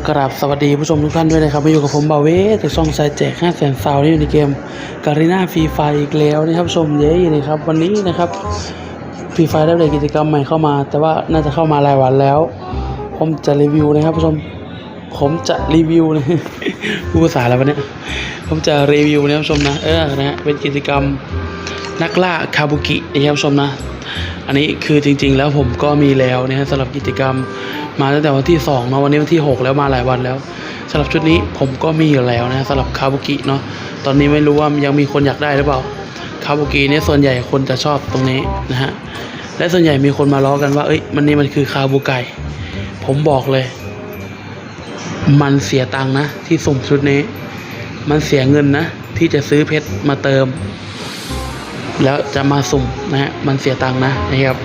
กราบสวัสดีผู้ชมทุกท่านด้วยนะครับมาอยู่กับผมบาเวแต่ช่องสายแจก5แสนซาวนี่อยู่ในเกมการีนาฟรีไฟอีกแล้วนะครับชมเย้นะครับวันนี้นะครับฟรีไฟได้เลยกิจกรรมใหม่เข้ามา แต่ว่าน่าจะเข้ามารายวันแล้ว ผมจะรีวิวนะครับผู้ชมผมจะรีวิวนะพูดภาษาอะไรวะเนี่ยผมจะรีวิวนะครับชมนะเออนะฮะเป็นกิจกรรมนักล่าคาบุกินะครับชมนะ อันนี้คือจริง ๆ แล้วผมก็มีแล้วนะฮะสำหรับกิจกรรมมาตั้งแต่วันที่2เนาวันนี้วันที่ 6 แล้วมาหลายวันแล้วสำหรับชุดนี้ผมก็มีอยู่แล้วนะสำหรับคาบุกิเนาะตอนนี้ไม่รู้ว่ายังมีคนอยากได้หรือเปล่าคาบุกิเนี่ยส่วนใหญ่คนจะชอบตรงนี้นะฮะและส่วนใหญ่มีคนมาล้อกันว่าเอ้ยมันนี่มันคือคาบุไก่ผมบอกเลย มันเสียตังค์นะที่สุ่มชุดนี้ มันเสียเงินนะที่จะซื้อเพชรมาเติม แล้วจะมาสุ่มนะฮะมันเสียตังค์นะนะครับ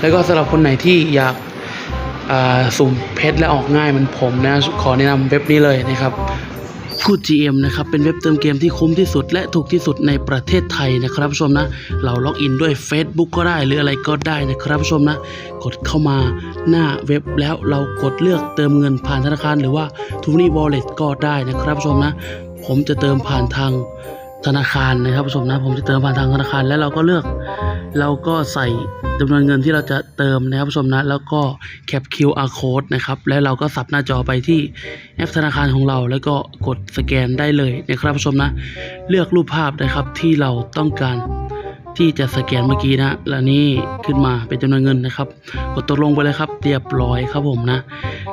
แล้วก็สำหรับคนไหนที่อยากสุ่มเพชรและออกง่ายมันผมนะขอแนะนำเว็บนี้เลยนะครับกูด GM นะครับเป็นเว็บเติมเกมที่คุ้มที่สุด และถูกที่สุดในประเทศไทยนะครับชมนะ เราล็อกอินด้วย Facebook ก็ได้ หรืออะไรก็ได้นะครับชมนะ กดเข้ามาหน้าเว็บแล้วเรากดเลือกเติมเงินผ่านธนาคาร หรือว่า t ูนี่ Wallet ก็ได้นะครับชมนะ ผมจะเติมผ่านทาง ธนาคารนะครับผู้ชมนะผมจะเติมผ่านทางธนาคารแล้วเราก็เลือก เราก็ใส่จำนวนเงินที่เราจะเติมนะครับผู้ชมนะ แล้วก็แคป QR code นะครับแล้วเราก็สับหน้าจอไปที่แอปธนาคารของเรา แล้วก็กดสแกนได้เลยนะครับผู้ชมนะ เลือกรูปภาพนะครับที่เราต้องการ ที่จะสแกนเมื่อกี้นะแล้วนี่ขึ้นมาเป็นจำนวนเงินนะครับ กดตกลงไปเลยครับ เรียบร้อยครับผมนะ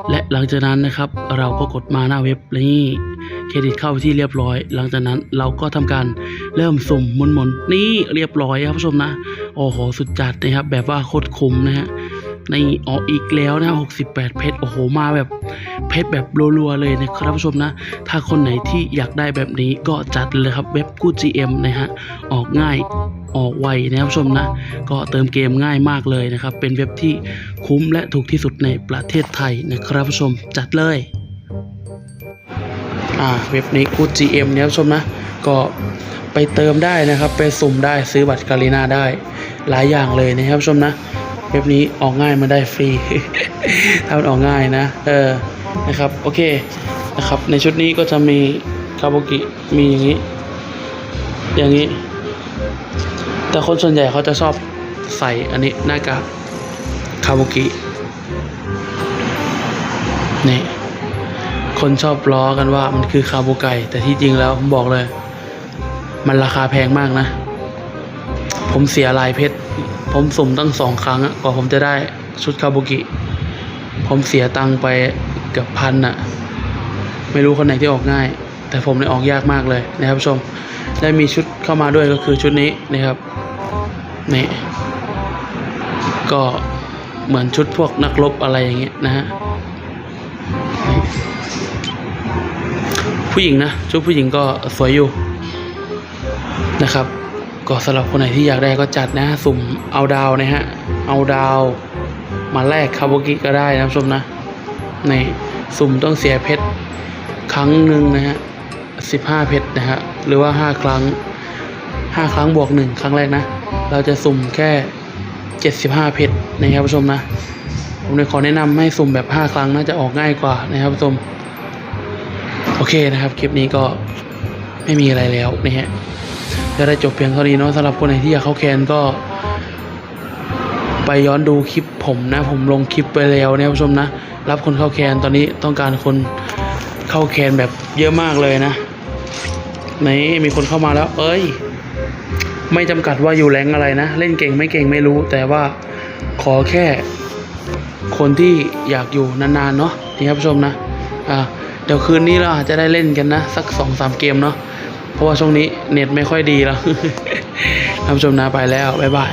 และหลังจากนั้นนะครับ เราก็กดมาหน้าเว็บและนี่เครดิตเข้าไปที่เรียบร้อย หลังจากนั้นเราก็ทำการเริ่มสุ่มหมุนๆนี่เรียบร้อยครับผู้ชมนะโอ้โหสุดจัดนะครับแบบว่าโคตรคุ้มนะฮะ ในออกอีกแล้วนะ 68 เพชร โอ้โห มาแบบเพชรแบบรัวๆเลยนะครับผู้ชมนะ ถ้าคนไหนที่อยากได้แบบนี้ก็จัดเลยครับเว็บกู้ GM นะฮะ ออกง่ายออกไวนะครับผู้ชมนะ ก็เติมเกมง่ายมากเลยนะครับ เป็นเว็บที่คุ้มและถูกที่สุดในประเทศไทยนะครับผู้ชมจัดเลยอ่าเว็บนี้กู GM เนี่ยผู้ชมนะ ก็ไปเติมได้นะครับ ไปสุ่มได้ซื้อบัตรการีนาได้ หลายอย่างเลยนะครับผู้ชมนะ เว็บนี้ออกง่ายมาได้ฟรี ถ้ามันออกง่ายนะ เออ นะครับ โอเค นะครับ ในชุดนี้ก็จะมีคาบุกิ มีอย่างนี้ อย่างนี้ แต่คนส่วนใหญ่เขาจะชอบใส่อันนี้หน้ากากคาบุกิ นี่ คนชอบล้อกันว่ามันคือคาบูไก่ แต่ที่จริงแล้วผมบอกเลย มันราคาแพงมากนะ ผมเสียลายเพชร ผมสุ่มตั้งสองครั้งอะกว่าผมจะได้ชุดคาบุกิ ผมเสียตังค์ไปเกือบพันอะไม่รู้คนไหนที่ออกง่าย แต่ผมเนี่ยออกยากมากเลยนะครับผู้ชม ได้มีชุดเข้ามาด้วยก็คือชุดนี้นะครับนี่ก็เหมือนชุดพวกนักรบอะไรอย่างเงี้ยนะฮะผู้หญิงนะชุดผู้หญิงก็สวยอยู่นะครับ ก็สำหรับคนไหนที่อยากได้ก็จัดนะสุ่มเอาดาวนะฮะ เอาดาว มาแลกคาบุกิก็ได้นะผู้ชมนะ ในสุ่มต้องเสียเพชรครั้งหนึ่งนะฮะสิบห้าเพชรนะฮะ หรือว่าห้าครั้งห้าครั้งบวกหนึ่งครั้งแรกนะ เราจะสุ่มแค่เจ็ดสิบห้าเพชรนะครับผู้ชมนะ ผมเลยขอแนะนำให้สุ่มแบบห้าครั้งน่าจะออกง่ายกว่านะครับผู้ชม โอเคนะครับ คลิปนี้ก็ไม่มีอะไรแล้วนะฮะ จะได้จบเพียงเท่านี้เนาะสำหรับคนไหนที่อยากเข้าแคนก็ ไปย้อนดูคลิปผมนะ ผมลงคลิปไปแล้วนะผู้ชมนะ รับคนเข้าแคนตอนนี้ต้องการคนเข้าแคนแบบเยอะมากเลยนะนี่มีคนเข้ามาแล้ว เอ้ย ไม่จำกัดว่าอยู่แรงอะไรนะ เล่นเก่งไม่เก่งไม่รู้ แต่ว่าขอแค่คนที่อยากอยู่นานๆเนาะนี่ครับผู้ชมนะอ่าเดี๋ยวคืนนี้เราอาจจะได้เล่นกันนะ สักสองสามเกมเนาะ เพราะว่าช่วงนี้เน็ตไม่ค่อยดีแล้วท่านผู้ชมนะไปแล้ว บ๊ายบาย